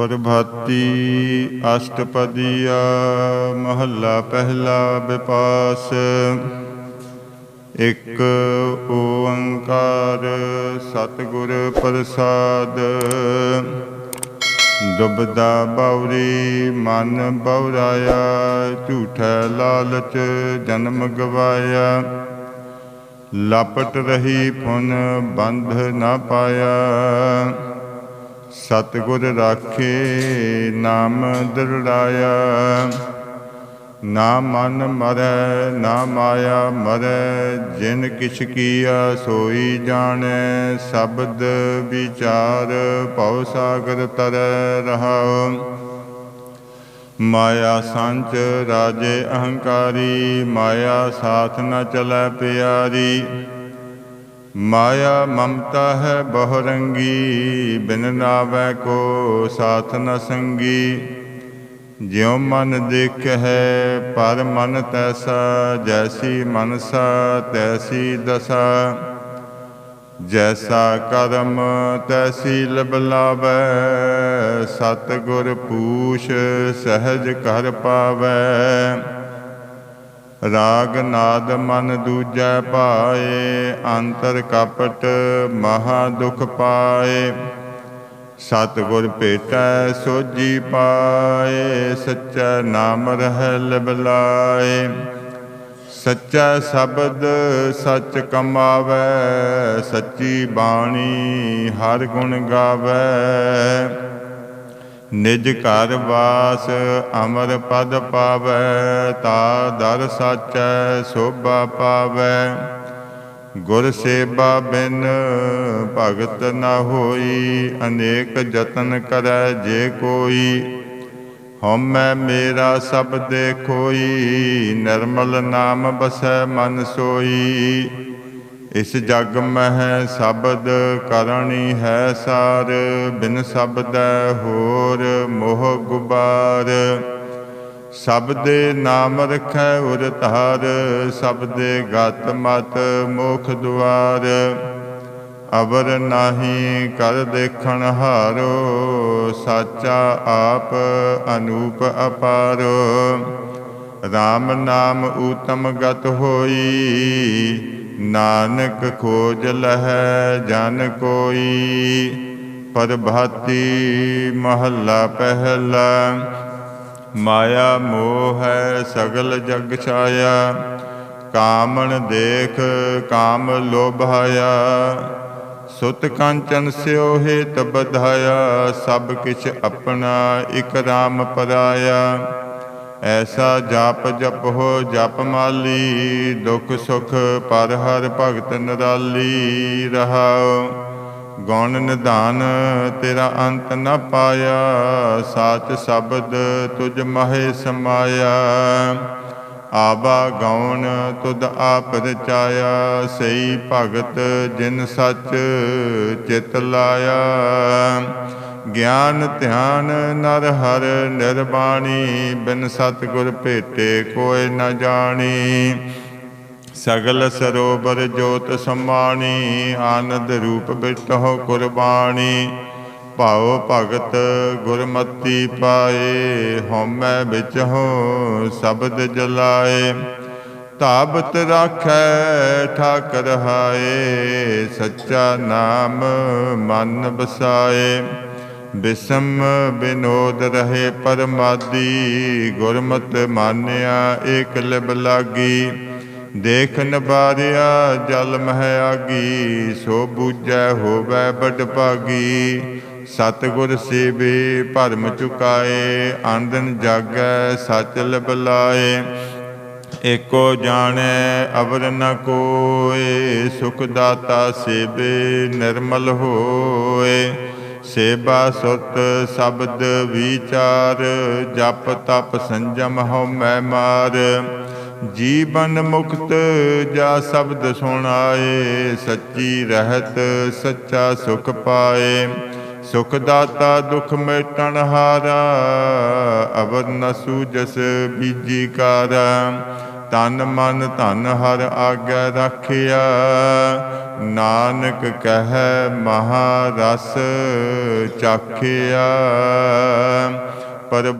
ਪ੍ਰਭਾਤੀ ਅਸ਼ਟਪਦੀਆ ਮਹੱਲਾ ਪਹਿਲਾ ਵਿਪਾਸ ਇੱਕ ਓੰਕਾਰ ਸਤਿਗੁਰ ਪ੍ਰਸਾਦ। ਦੁਬਦਾ ਬਉਰੀ ਮਨ ਬਉਰਾਇਆ ਝੂਠਾ ਲਾਲਚ ਜਨਮ ਗਵਾਇਆ। ਲਪਟ ਰਹੀ ਫੁਨ ਬੰਧ ਨਾ ਪਾਇਆ। ਸਤਿਗੁਰ ਰਾਖੇ ਨਾਮ ਦਰੜਾਇਆ। ਨਾ ਮਨ ਮਰੈ, ਨਾ ਮਾਇਆ ਮਰੈ, ਜਿਨ ਕਿਛ ਕੀਆ ਸੋਈ ਜਾਣੈ, ਸ਼ਬਦ ਵਿਚਾਰ ਭਉ ਸਾਗਰ ਤਰੈ ਰਹਾਉ। ਮਾਇਆ ਸੰਚ ਰਾਜੇ ਅਹੰਕਾਰੀ, ਮਾਇਆ ਸਾਥ ਨ ਚਲੈ ਪਿਆਰੀ। ਮਾਇਆ ਮਮਤਾ ਹੈ ਬਹੁ ਰੰਗੀ ਬਿਨ ਨਾਵੈ ਕੋ ਸਾਥ ਨ ਸੰਗੀ। ਜਿਉ ਮਨ ਦੇਖ ਹੈ ਪਰ ਮਨ ਤੈਸਾ, ਜੈਸੀ ਮਨਸਾ, ਤੈਸੀ ਦਸਾ। ਜੈਸਾ ਕਰਮ, ਤੈਸੀ ਲਬ ਲਾਵੈ ਸਤ ਗੁਰ ਪੂਛ ਸਹਿਜ ਕਰ ਪਾਵੈ। ਰਾਗ ਨਾਦ ਮਨ ਦੂਜੈ ਪਾਏ, ਅੰਤਰ ਕਪਟ ਮਹਾ ਦੁਖ ਪਾਏ। ਸਤਿਗੁਰ ਭੇਟੈ ਸੋਜੀ ਪਾਏ, ਸੱਚਾ ਨਾਮ ਰਹਿ ਲਬਲਾਏ। ਸੱਚਾ ਸ਼ਬਦ ਸੱਚ ਕਮਾਵੇ, ਸੱਚੀ ਬਾਣੀ ਹਰ ਗੁਣ ਗਾਵੇ। ਨਿਜ ਘਰ ਵਾਸ ਅਮਰ ਪਦ ਪਾਵੈ, ਤਾ ਦਰ ਸਾਚੈ ਸੋਭਾ ਪਾਵੈ। ਗੁਰ ਸੇਵਾ ਬਿਨ ਭਗਤ ਨਾ ਹੋਈ, ਅਨੇਕ ਯਤਨ ਕਰੈ ਜੇ ਕੋਈ। ਹਉਮੈ ਮੇਰਾ ਸਭ ਦੇਖੋਈ, ਨਿਰਮਲ ਨਾਮ ਬਸੈ ਮਨ ਸੋਈ। ਇਸ ਜਗ ਮਹਿ ਸ਼ਬਦ ਕਰਨੀ ਹੈ ਸਾਰ, ਬਿਨ ਸ਼ਬਦੈ ਹੋਰ ਮੋਹ ਗੁਬਾਰ। ਸਬਦੇ ਨਾਮ ਰਖੈ ਉਰ ਧਾਰ, ਸਬਦੇ ਗਤ ਮਤ ਮੋਖ ਦੁਆਰ। ਅਵਰ ਨਾਹੀ ਕਰ ਦੇਖਣ ਹਾਰੋ, ਸਾਚਾ ਆਪ ਅਨੂਪ ਅਪਾਰੋ। RAM ਨਾਮ ਊਤਮ ਗਤ ਹੋਈ ਨਾਨਕ ਖੋਜ ਲਹੈ ਜਨ ਕੋਈ, ਪਰਭਾਤੀ ਮਹੱਲਾ ਪਹਿਲਾ। ਮਾਇਆ ਮੋਹ ਹੈ ਸਗਲ ਜਗ ਛਾਇਆ, ਕਾਮਣ ਦੇਖ ਕਾਮ ਲੋਭਾਇਆ। ਸੁਤ ਕੰਚਨ ਸਿਓ ਹੇਤ ਬਧਾਇਆ ਸਭ ਕਿਛ ਆਪਣਾ ਇਕ ਰਾਮ ਪਰਾਇਆ। ਐਸਾ ਜਪ ਜਪ ਹੋ ਜਪ ਮਾਲੀ, ਦੁਖ ਸੁਖ ਪਰ ਹਰ ਭਗਤ ਨਰਾਲੀ ਰਹਾਉ। ਗੌਣ ਨਿਧਾਨ ਤੇਰਾ ਅੰਤ ਨ ਪਾਇਆ, ਸਾਚ ਸ਼ਬਦ ਤੁਝ ਮਹਿ ਸਮਾਇਆ। ਆਬਾ ਗਉਣ ਤੁਧ ਆਪ ਰਚਾਇਆ ਸਈ ਭਗਤ ਜਿਨ ਸੱਚ ਚਿਤ ਲਾਇਆ। ਗਿਆਨ, ਧਿਆਨ ਨਰ ਹਰ ਨਿਰਬਾਣੀ, ਬਿਨ ਸਤਿਗੁਰ ਭੇਟੇ ਕੋਇ ਨ ਜਾਣੀ। ਸਗਲ ਸਰੋਵਰ ਜੋਤ ਸਮਾਣੀ ਆਨੰਦ ਰੂਪ ਬਿਟਹੁ ਕੁਰਬਾਨੀ ਭਾਉ ਭਗਤ ਗੁਰਮਤੀ ਪਾਏ, ਹਉਮੈ ਵਿੱਚ ਹੋ ਸ਼ਬਦ ਜਲਾਏ। ਤਾਬਤ ਰਾਖੈ, ਠਾਕਰ ਹਾਏ, ਸੱਚਾ ਨਾਮ ਮਨ ਬਸਾਏ ਬਿਸਮ ਬਿਨੋਦ ਰਹੇ ਪਰਮਾਦੀ, ਗੁਰਮਤਿ ਮਾਨਿਆ ਏਕ ਲਿਬ ਲਾਗੀ। ਦੇਖ ਨਬਾਰਿਆ ਜਲ ਮਹਿ ਆਗੀ, ਸੋ ਬੂਝੈ ਹੋਵੈ ਬਡ ਭਾਗੀ। ਸਤਿਗੁਰ ਸੇਵੇ ਭਰਮ ਚੁਕਾਏ ਆਂਦਨ ਜਾਗੈ ਸਚ ਲਬਲਾਏ ਏਕੋ ਜਾਣੈ, ਅਵਰ ਨ ਕੋਏ, ਸੁਖ ਦਾਤਾ ਸੇਵੇ ਨਿਰਮਲ ਹੋਏ। ਸੇਵਾ ਸੁਤ ਸ਼ਬਦ ਵਿਚਾਰ, ਜਪ ਤਪ ਸੰਜਮ ਹਉ ਮੈਂ ਮਾਰ। ਜੀਵਨ ਮੁਕਤ ਜਾ ਸ਼ਬਦ ਸੁਣਾਏ, ਸੱਚੀ ਰਹਿਤ ਸੱਚਾ ਸੁਖ ਪਾਏ। ਸੁਖ ਦਾਤਾ ਦੁਖ ਮੇਟਣ ਹਾਰਾ, ਅਵਰ ਨ ਸੂਜਸ ਬੀਜੀ ਕਾਰਾ। ਤਨ ਮਨ ਧਨ ਹਰ ਆਗੇ ਰੱਖਿਆ। ਨਾਨਕ ਕਹੈ ਮਹਾ ਰਸ ਚਾਖਿਆ। ਪਰ